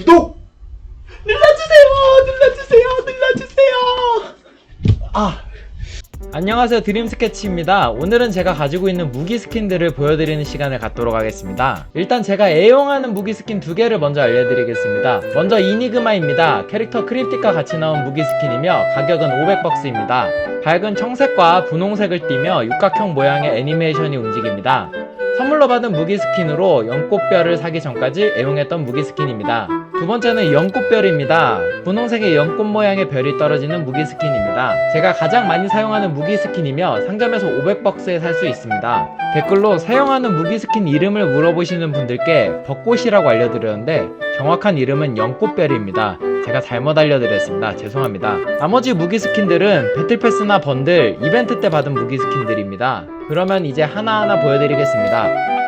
구독! 눌러주세요! 눌러주세요! 눌러주세요! 아! 안녕하세요. 드림 스케치입니다. 오늘은 제가 가지고 있는 무기 스킨들을 보여드리는 시간을 갖도록 하겠습니다. 일단 제가 애용하는 무기 스킨 두 개를 먼저 알려드리겠습니다. 먼저 이니그마입니다. 캐릭터 크립틱과 같이 나온 무기 스킨이며 가격은 500박스입니다. 밝은 청색과 분홍색을 띠며 육각형 모양의 애니메이션이 움직입니다 선물로 받은 무기 스킨으로 연꽃별을 사기 전까지 애용했던 무기 스킨입니다. 두 번째는 연꽃별입니다. 분홍색의 연꽃 모양의 별이 떨어지는 무기 스킨입니다. 제가 가장 많이 사용하는 무기 스킨이며 상점에서 500박스에 살 수 있습니다. 댓글로 사용하는 무기 스킨 이름을 물어보시는 분들께 벚꽃이라고 알려드렸는데 정확한 이름은 연꽃별입니다. 제가 잘못 알려드렸습니다. 죄송합니다. 나머지 무기 스킨들은 배틀패스나 번들, 이벤트 때 받은 무기 스킨들입니다. 그러면 이제 하나하나 보여드리겠습니다.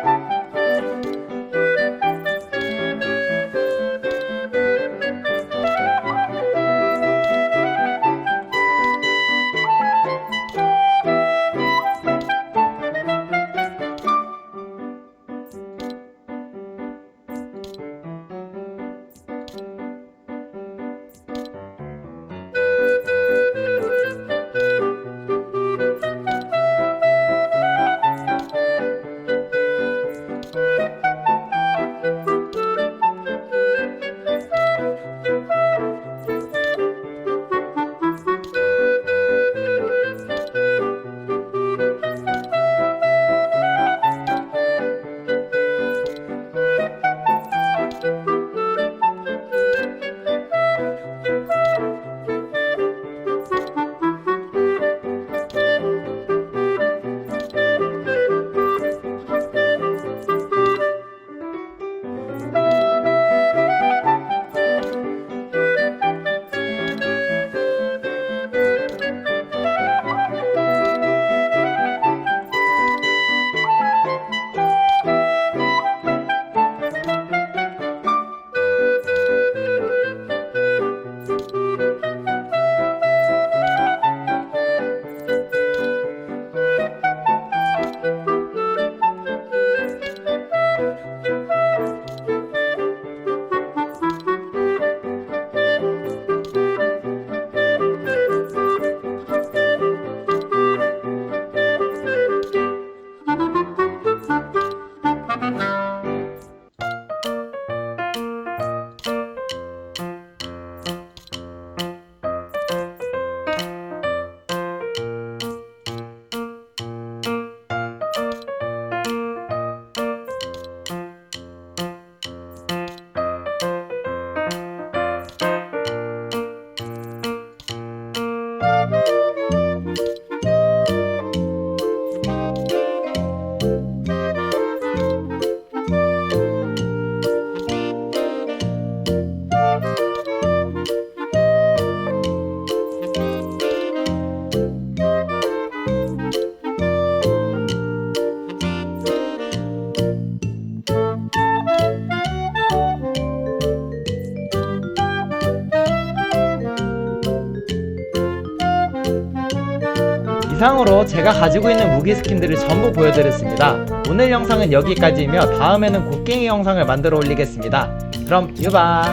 you 이상으로 제가 가지고 있는 무기 스킨들을 전부 보여드렸습니다. 오늘 영상은 여기까지이며 다음에는 곡괭이 영상을 만들어 올리겠습니다. 그럼 유바!